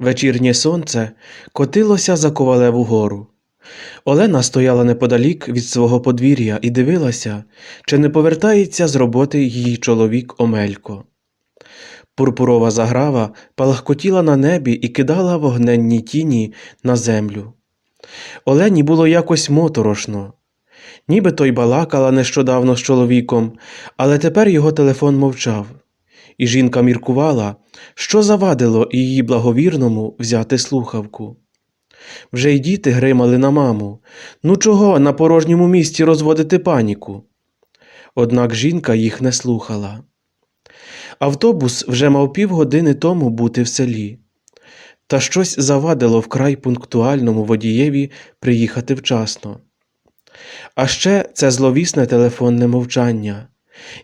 Вечірнє сонце котилося за ковалеву гору. Олена стояла неподалік від свого подвір'я і дивилася, чи не повертається з роботи її чоловік Омелько. Пурпурова заграва палахкотіла на небі і кидала вогненні тіні на землю. Олені було якось моторошно. Ніби той балакала нещодавно з чоловіком, але тепер його телефон мовчав, і жінка міркувала, що завадило її благовірному взяти слухавку. Вже й діти гримали на маму. Ну чого на порожньому місці розводити паніку? Однак жінка їх не слухала. Автобус вже мав півгодини тому бути в селі, та щось завадило вкрай пунктуальному водієві приїхати вчасно. А ще це зловісне телефонне мовчання,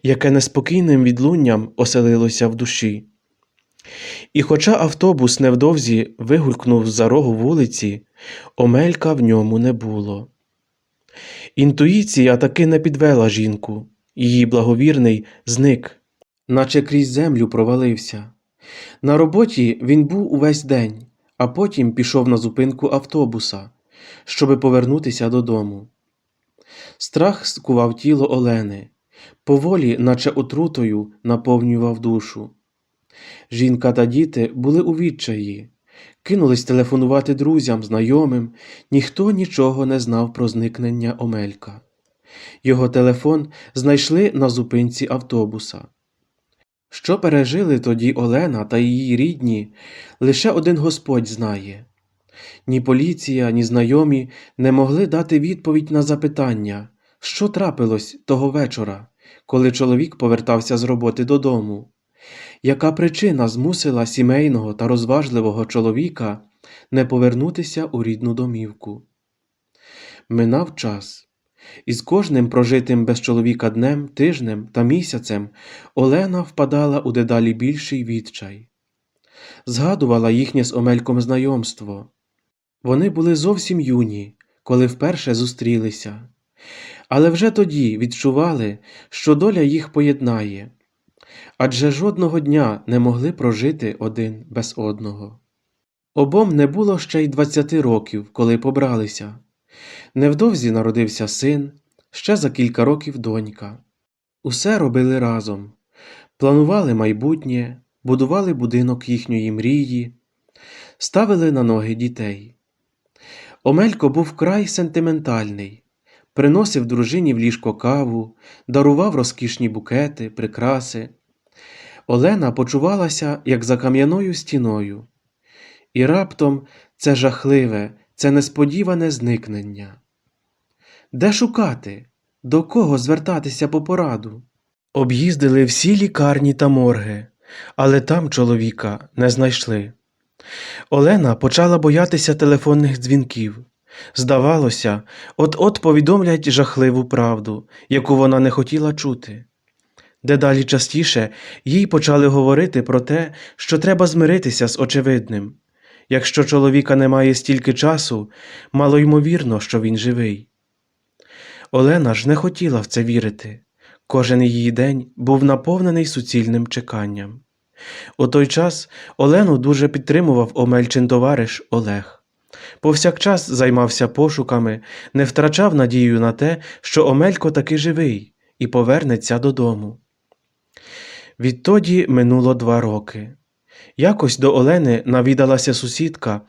яке неспокійним відлунням оселилося в душі. І хоча автобус невдовзі вигулькнув за рогу вулиці, Омелька в ньому не було. Інтуїція таки не підвела жінку, її благовірний зник, наче крізь землю провалився. На роботі він був увесь день, а потім пішов на зупинку автобуса, щоби повернутися додому. Страх скував тіло Олени, поволі, наче отрутою, наповнював душу. Жінка та діти були у відчаї, кинулись телефонувати друзям, знайомим, ніхто нічого не знав про зникнення Омелька. Його телефон знайшли на зупинці автобуса. Що пережили тоді Олена та її рідні, лише один Господь знає. Ні поліція, ні знайомі не могли дати відповідь на запитання, що трапилось того вечора, коли чоловік повертався з роботи додому. Яка причина змусила сімейного та розважливого чоловіка не повернутися у рідну домівку? Минав час, і з кожним прожитим без чоловіка днем, тижнем та місяцем Олена впадала у дедалі більший відчай. Згадувала їхнє з Омельком знайомство. Вони були зовсім юні, коли вперше зустрілися, але вже тоді відчували, що доля їх поєднає адже жодного дня не могли прожити один без одного. Обом не було ще й двадцяти років, коли побралися. Невдовзі народився син, ще за кілька років донька. Усе робили разом, планували майбутнє, будували будинок їхньої мрії, ставили на ноги дітей. Омелько був край сентиментальний, приносив дружині в ліжко каву, дарував розкішні букети, прикраси. Олена почувалася, як за кам'яною стіною, і раптом це жахливе, це несподіване зникнення. Де шукати? До кого звертатися по пораду? Об'їздили всі лікарні та морги, але там чоловіка не знайшли. Олена почала боятися телефонних дзвінків. Здавалося, от-от повідомлять жахливу правду, яку вона не хотіла чути. Дедалі частіше їй почали говорити про те, що треба змиритися з очевидним. Якщо чоловіка немає стільки часу, мало ймовірно, що він живий. Олена ж не хотіла в це вірити. Кожен її день був наповнений суцільним чеканням. У той час Олену дуже підтримував Омельчин товариш Олег. Повсякчас займався пошуками, не втрачав надію на те, що Омелько таки живий і повернеться додому. Відтоді минуло два роки. Якось до Олени навідалася сусідка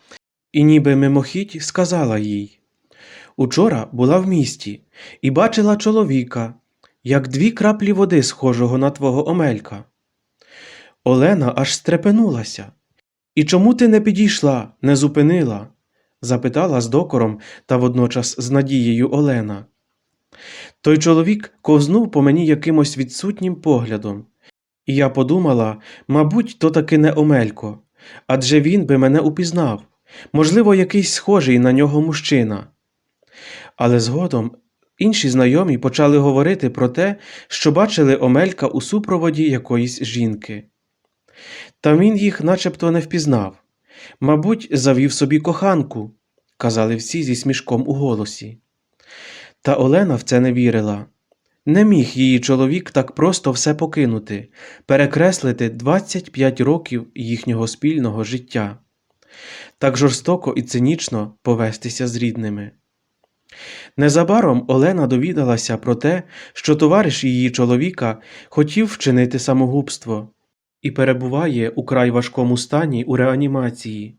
і, ніби мимохідь, сказала їй Учора була в місті і бачила чоловіка, як дві краплі води, схожого на твого Омелька. Олена аж стрепенулася. І чому ти не підійшла, не зупинила? Запитала з докором та водночас з надією Олена. Той чоловік ковзнув по мені якимось відсутнім поглядом, і я подумала, мабуть, то таки не Омелько, адже він би мене упізнав, можливо, якийсь схожий на нього мужчина. Але згодом інші знайомі почали говорити про те, що бачили Омелька у супроводі якоїсь жінки. Та він їх начебто не впізнав. Мабуть, завів собі коханку, казали всі зі смішком у голосі. Та Олена в це не вірила. Не міг її чоловік так просто все покинути, перекреслити 25 років їхнього спільного життя. так жорстоко і цинічно повестися з рідними. Незабаром Олена довідалася про те, що товариш її чоловіка хотів вчинити самогубство і перебуває у край важкому стані у реанімації.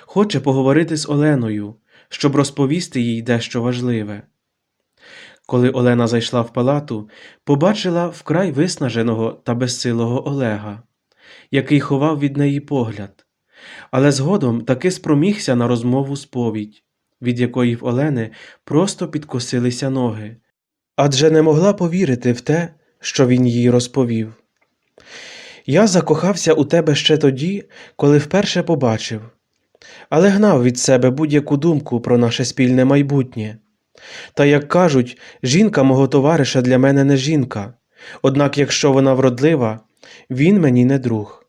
Хоче поговорити з Оленою, щоб розповісти їй дещо важливе. Коли Олена зайшла в палату, побачила вкрай виснаженого та безсилого Олега, який ховав від неї погляд, але згодом таки спромігся на розмову сповідь, від якої в Олени просто підкосилися ноги, адже не могла повірити в те, що він їй розповів. Я закохався у тебе ще тоді, коли вперше побачив, але гнав від себе будь-яку думку про наше спільне майбутнє. Та, як кажуть, жінка мого товариша для мене не жінка, однак якщо вона вродлива, він мені не друг.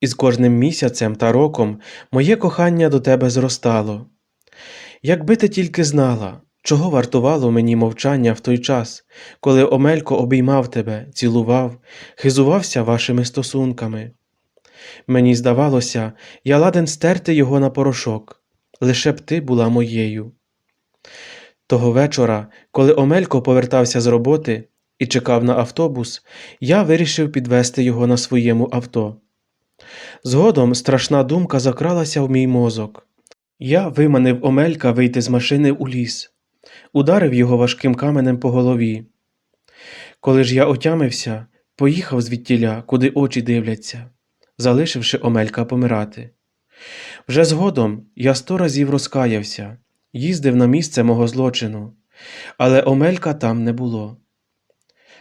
І з кожним місяцем та роком моє кохання до тебе зростало. Якби ти тільки знала, чого вартувало мені мовчання в той час, коли Омелько обіймав тебе, цілував, хизувався вашими стосунками. Мені здавалося, я ладен стерти його на порошок, лише б ти була моєю. Того вечора, коли Омелько повертався з роботи і чекав на автобус, я вирішив підвести його на своєму авто. Згодом страшна думка закралася в мій мозок. Я виманив Омелька вийти з машини у ліс, ударив його важким каменем по голові. Коли ж я отямився, поїхав звідтіля, куди очі дивляться, залишивши Омелька помирати. Вже згодом я сто разів розкаявся, їздив на місце мого злочину, але Омелька там не було.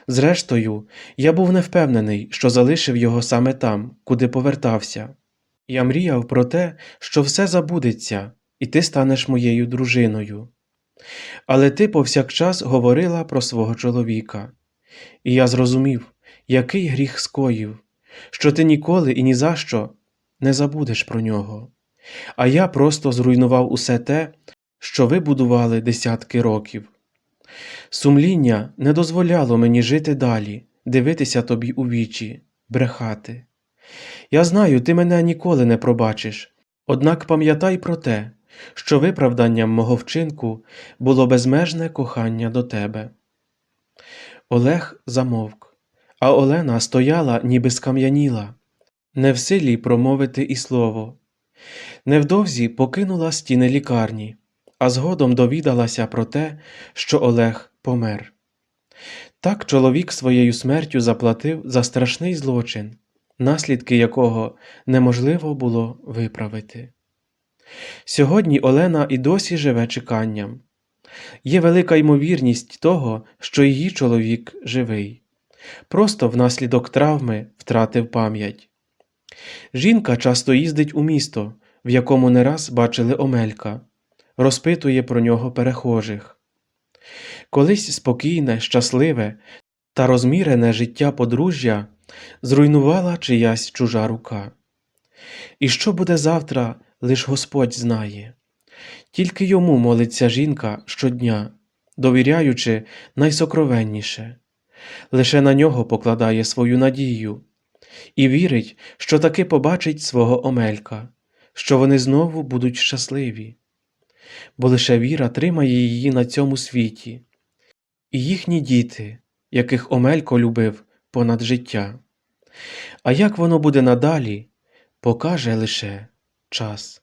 Зрештою, я був не впевнений, що залишив його саме там, куди повертався. Я мріяв про те, що все забудеться, і ти станеш моєю дружиною. Але ти повсякчас говорила про свого чоловіка, і я зрозумів, який гріх скоїв, що ти ніколи і ні за що не забудеш про нього. А я просто зруйнував усе те, що ви будували десятки років. Сумління не дозволяло мені жити далі, дивитися тобі у вічі, брехати. Я знаю, ти мене ніколи не пробачиш, однак пам'ятай про те, що виправданням мого вчинку було безмежне кохання до тебе. Олег замовк, а Олена стояла, ніби скам'яніла, не в силі промовити і слово. Невдовзі покинула стіни лікарні, а згодом довідалася про те, що Олег помер. Так чоловік своєю смертю заплатив за страшний злочин, наслідки якого неможливо було виправити. Сьогодні Олена і досі живе чеканням. Є велика ймовірність того, що її чоловік живий, просто внаслідок травми втратив пам'ять. Жінка часто їздить у місто, в якому не раз бачили Омелька, розпитує про нього перехожих. Колись спокійне, щасливе та розмірене життя подружжя зруйнувала чиясь чужа рука. І що буде завтра, лиш Господь знає. Тільки йому молиться жінка щодня, довіряючи найсокровенніше, лише на нього покладає свою надію і вірить, що таки побачить свого Омелька, що вони знову будуть щасливі, бо лише віра тримає її на цьому світі, і їхні діти, яких Омелько любив понад життя. А як воно буде надалі, покаже лише час.